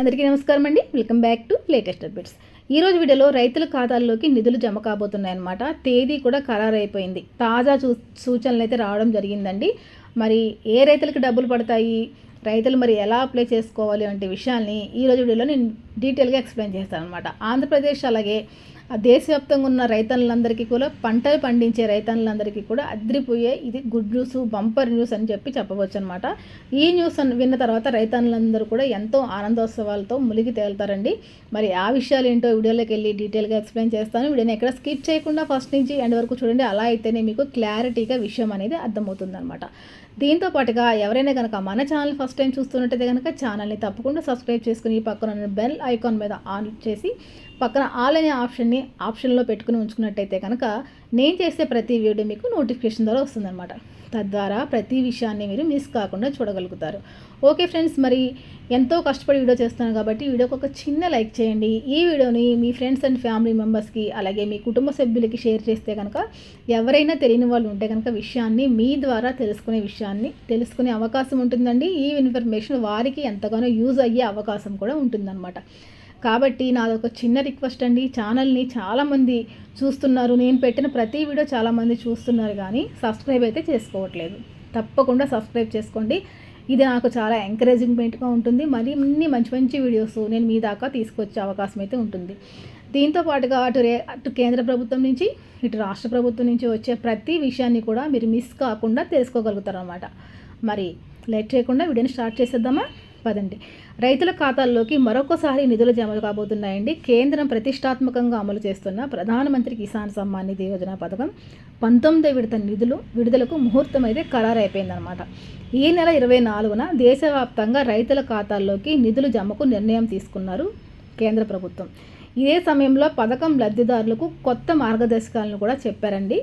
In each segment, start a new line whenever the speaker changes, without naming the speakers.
అందరికీ నమస్కారం అండి. Welcome back to latest updates. ఈరోజు వీడియోలో రైతుల ఖాతాల్లోకి నిధులు జమ కాబోతున్నాయన్నమాట తేదీ కూడా ఖరారైపోయింది. తాజా చూ సూచనలు అయితే రావడం జరిగిందండి. మరి ఏ రైతులకు డబ్బులు పడతాయి? రైతులు మరి ఎలా అప్లై చేసుకోవాలి? వంటి విషయాల్ని ఈరోజు వీడియోలో నేను డీటెయిల్గా ఎక్స్ప్లెయిన్ చేస్తాను అనమాట ఆంధ్రప్రదేశ్ అలాగే దేశవ్యాప్తంగా ఉన్న రైతన్నులందరికీ కూడా పంటలు పండించే రైతన్నులందరికీ కూడా అద్రిపోయే ఇది గుడ్ న్యూస్ బంపర్ న్యూస్ అని చెప్పి చెప్పవచ్చు అనమాట ఈ న్యూస్ విన్న తర్వాత రైతన్నులందరూ కూడా ఎంతో ఆనందోత్సవాలతో మునిగి తేలుతారండి. మరి ఆ విషయాలు ఏంటో వీడియోలోకి వెళ్ళి డీటెయిల్గా ఎక్స్ప్లెయిన్ చేస్తాను. వీడియోని ఎక్కడ స్కిప్ చేయకుండా ఫస్ట్ నుంచి ఎండ్ వరకు చూడండి. అలా అయితేనే మీకు క్లారిటీగా విషయం అనేది అర్థమవుతుంది అనమాట దీంతో పాటుగా ఎవరైనా కనుక మన ఛానల్ ఫస్ట్ టైం చూస్తున్నట్టయితే కనుక ఛానల్ని తప్పకుండా సబ్స్క్రైబ్ చేసుకుని ఈ పక్కన బెల్ ఐకాన్ మీద ఆన్ చేసి పక్కన ఆల్ అనే ఆప్షన్ని ఆప్షన్లో పెట్టుకుని ఉంచుకున్నట్టయితే కనుక నేను చేసే ప్రతి వీడియో మీకు నోటిఫికేషన్ ద్వారా వస్తుందన్నమాట. తద్వారా ప్రతి విషయాన్ని మీరు మిస్ కాకుండా చూడగలుగుతారు. ఓకే ఫ్రెండ్స్ మరి ఎంతో కష్టపడి వీడియో చేస్తున్నాను కాబట్టి వీడియోకి ఒక చిన్న లైక్ చేయండి. ఈ వీడియోని మీ ఫ్రెండ్స్ అండ్ ఫ్యామిలీ మెంబర్స్కి అలాగే మీ కుటుంబ సభ్యులకి షేర్ చేస్తే కనుక ఎవరైనా తెలియని వాళ్ళు ఉంటే కనుక విషయాన్ని మీ ద్వారా తెలుసుకునే విషయాన్ని తెలుసుకునే అవకాశం ఉంటుందండి. ఈ ఇన్ఫర్మేషన్ వారికి ఎంతగానో యూజ్ అయ్యే అవకాశం కూడా ఉంటుందన్నమాట. కాబట్టి నాదొక చిన్న రిక్వెస్ట్ అండి. ఛానల్ని చాలామంది చూస్తున్నారు. నేను పెట్టిన ప్రతి వీడియో చాలామంది చూస్తున్నారు కానీ సబ్స్క్రైబ్ అయితే చేసుకోవట్లేదు. తప్పకుండా సబ్స్క్రైబ్ చేసుకోండి. ఇది నాకు చాలా ఎంకరేజింగ్మెంట్గా ఉంటుంది. మరి ఇన్ని మంచి మంచి వీడియోస్ నేను మీ దాకా తీసుకొచ్చే అవకాశం అయితే ఉంటుంది. దీంతో పాటుగా అటు రే అటు కేంద్ర ప్రభుత్వం నుంచి ఇటు రాష్ట్ర ప్రభుత్వం నుంచి వచ్చే ప్రతి విషయాన్ని కూడా మీరు మిస్ కాకుండా తెలుసుకోగలుగుతారు అన్నమాట మరి లేట్ చేయకుండా వీడియోని స్టార్ట్ చేసేద్దామా? పదండి. రైతుల ఖాతాల్లోకి మరొకసారి నిధులు జమ కాబోతున్నాయండి. కేంద్రం ప్రతిష్టాత్మకంగా అమలు చేస్తున్న ప్రధానమంత్రి కిసాన్ సమ్మాన్ నిధి యోజన పథకం పంతొమ్మిదో విడత నిధులు విడుదలకు ముహూర్తం అయితే ఖరారైపోయిందనమాట ఈ నెల ఇరవై నాలుగున దేశవ్యాప్తంగా రైతుల ఖాతాల్లోకి నిధులు జమకు నిర్ణయం తీసుకున్నారు కేంద్ర ప్రభుత్వం. ఇదే సమయంలో పథకం లబ్ధిదారులకు కొత్త మార్గదర్శకాలను కూడా చెప్పారండి.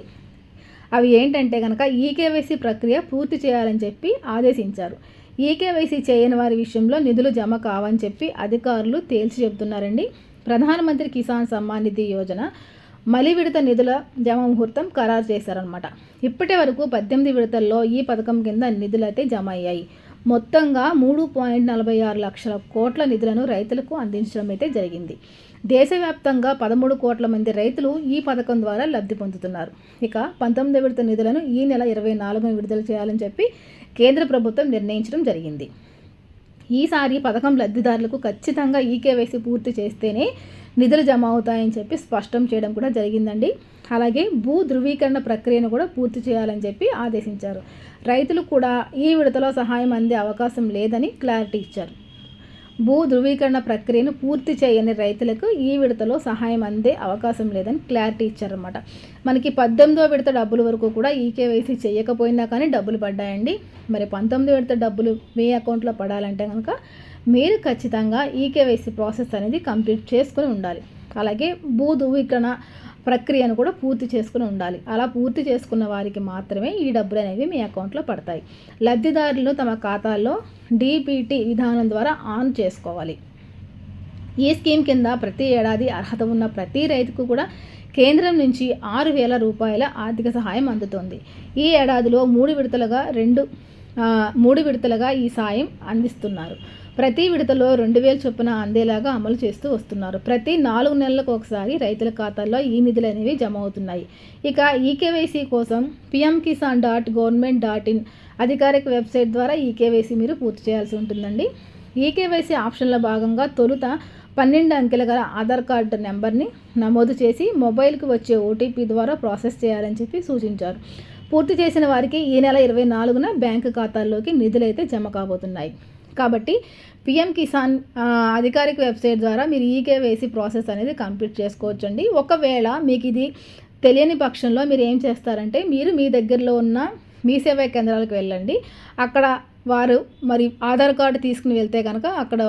అవి ఏంటంటే కనుక ఈకేవైసీ ప్రక్రియ పూర్తి చేయాలని చెప్పి ఆదేశించారు. ఈకేవైసీ చేయని వారి విషయంలో నిధులు జమ కావని చెప్పి అధికారులు తేల్చి చెబుతున్నారండి. ప్రధానమంత్రి కిసాన్ సమ్మాన్ నిధి యోజన మలి విడత నిధుల జమ ముహూర్తం ఖరారు చేశారనమాట ఇప్పటి వరకు పద్దెనిమిది విడతల్లో ఈ పథకం కింద నిధులైతే జమ అయ్యాయి. మొత్తంగా మూడు పాయింట్ నలభై ఆరు లక్షల కోట్ల నిధులను రైతులకు అందించడం అయితే జరిగింది. దేశవ్యాప్తంగా పదమూడు కోట్ల మంది రైతులు ఈ పథకం ద్వారా లబ్ధి పొందుతున్నారు. ఇక పంతొమ్మిది విడత నిధులను ఈ నెల ఇరవై నాలుగున విడుదల చేయాలని చెప్పి కేంద్ర ప్రభుత్వం నిర్ణయించడం జరిగింది. ఈసారి పథకం లబ్ధిదారులకు ఖచ్చితంగా ఈకేవైసీ పూర్తి చేస్తేనే నిధులు జమ అవుతాయని చెప్పి స్పష్టం చేయడం కూడా జరిగిందండి. అలాగే భూ ధృవీకరణ ప్రక్రియను కూడా పూర్తి చేయాలని చెప్పి ఆదేశించారు. రైతులు కూడా ఈ విడతలో సహాయం అందే అవకాశం లేదని క్లారిటీ ఇచ్చారు. భూ ధృవీకరణ ప్రక్రియను పూర్తి చేయని రైతులకు ఈ విడతలో సహాయం అందే అవకాశం లేదని క్లారిటీ ఇచ్చారన్నమాట. మనకి పద్దెనిమిదో విడత డబ్బుల వరకు కూడా ఈకేవైసీ చేయకపోయినా కానీ డబ్బులు పడ్డాయండి. మరి పంతొమ్మిదో విడత డబ్బులు మీ అకౌంట్లో పడాలంటే కనుక మీరు ఖచ్చితంగా ఈకేవైసీ ప్రాసెస్ అనేది కంప్లీట్ చేసుకుని ఉండాలి. అలాగే భూ ధృవీకరణ ప్రక్రియను కూడా పూర్తి చేసుకుని ఉండాలి. అలా పూర్తి చేసుకున్న వారికి మాత్రమే ఈ డబ్బులు అనేవి మీ అకౌంట్లో పడతాయి. లబ్ధిదారులు తమ ఖాతాల్లో డీబీటీ విధానం ద్వారా ఆన్ చేసుకోవాలి. ఈ స్కీమ్ కింద ప్రతి ఏడాది అర్హత ఉన్న ప్రతి రైతుకు కూడా కేంద్రం నుంచి ఆరు వేల రూపాయల ఆర్థిక సహాయం అందుతోంది. ఈ ఏడాదిలో మూడు విడతలుగా రెండు మూడు విడతలుగా ఈ సాయం అందిస్తున్నారు. ప్రతి విడతలో రెండు వేల చొప్పున అందేలాగా అమలు చేస్తూ వస్తున్నారు. ప్రతి నాలుగు నెలలకు ఒకసారి రైతుల ఖాతాల్లో ఈ నిధులు అనేవి జమ అవుతున్నాయి. ఇక ఈకేవైసీ కోసం PM Kisan dot government dot in అధికారిక వెబ్సైట్ ద్వారా ఈకేవైసీ మీరు పూర్తి చేయాల్సి ఉంటుందండి. ఈకేవైసీ ఆప్షన్లో భాగంగా తొలుత పన్నెండు అంకెల గల ఆధార్ కార్డు నెంబర్ని నమోదు చేసి మొబైల్కి వచ్చే ఓటీపీ ద్వారా ప్రాసెస్ చేయాలని చెప్పి సూచించారు. పూర్తి చేసిన వారికి ఈ నెల ఇరవై నాలుగున బ్యాంకు ఖాతాల్లోకి నిధులైతే జమ కాబోతున్నాయి. కాబట్టి పిఎం కిసాన్ అధికారిక వెబ్సైట్ ద్వారా మీరు ఈకేవైసీ ప్రాసెస్ అనేది కంప్లీట్ చేసుకోవచ్చండి. ఒకవేళ మీకు ఇది తెలియని పక్షంలో మీరు ఏం చేస్తారంటే మీరు మీ దగ్గరలో ఉన్న మీ సేవా కేంద్రాలకు వెళ్ళండి. అక్కడ వారు మరి ఆధార్ కార్డు తీసుకుని వెళ్తే కనుక అక్కడ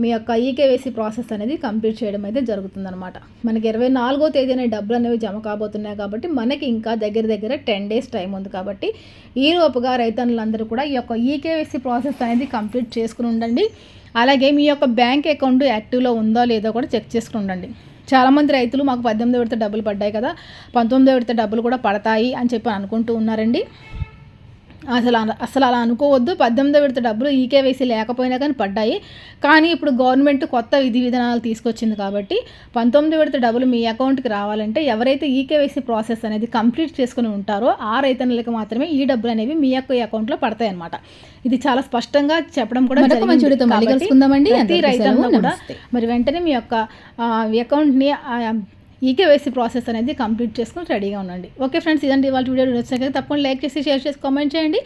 మీ యొక్క ఈకేవైసీ ప్రాసెస్ అనేది కంప్లీట్ చేయడం అయితే జరుగుతుందనమాట మనకి ఇరవై నాలుగో తేదీనే డబ్బులు అనేవి జమ కాబోతున్నాయి కాబట్టి మనకి ఇంకా దగ్గర దగ్గర టెన్ డేస్ టైం ఉంది కాబట్టి ఈ లోపుగా రైతన్నులందరూ కూడా ఈ యొక్క ఈకేవైసీ ప్రాసెస్ అనేది కంప్లీట్ చేసుకుని ఉండండి. అలాగే మీ యొక్క బ్యాంక్ అకౌంట్ యాక్టివ్లో ఉందో లేదో కూడా చెక్ చేసుకుని ఉండండి. చాలామంది రైతులు మాకు పద్దెనిమిది విడత డబ్బులు పడ్డాయి కదా పంతొమ్మిదో విడత డబ్బులు కూడా పడతాయి అని చెప్పి అనుకుంటూ ఉన్నారండి. అసలు అసలు అలా అనుకోవద్దు పద్దెనిమిదో విడత డబ్బులు ఈకేవైసీ లేకపోయినా కానీ పడ్డాయి కానీ ఇప్పుడు గవర్నమెంట్ కొత్త విధి విధానాలు తీసుకొచ్చింది కాబట్టి పంతొమ్మిది విడత డబ్బులు మీ అకౌంట్కి రావాలంటే ఎవరైతే ఈకేవైసీ ప్రాసెస్ అనేది కంప్లీట్ చేసుకుని ఉంటారో ఆ రైతన్నులకు మాత్రమే ఈ డబ్బులు అనేవి మీ యొక్క అకౌంట్లో పడతాయి అన్నమాట ఇది చాలా స్పష్టంగా చెప్పడం కూడా
మంచి మళ్ళీ కలుసుకుందామండి.
ప్రతి రైతన్న. కూడా. మరి వెంటనే మీ యొక్క అకౌంట్ని ఈకేవైసీ ప్రాసెస్ అనేది కంప్లీట్ చేసుకుని రెడీగా ఉండండి. ఓకే ఫ్రెండ్స్ ఇదండి ఇవాళ వీడియో. వచ్చినాక తప్పకుండా లైక్ చేసి షేర్ చేసి కామెంట్ చేయండి.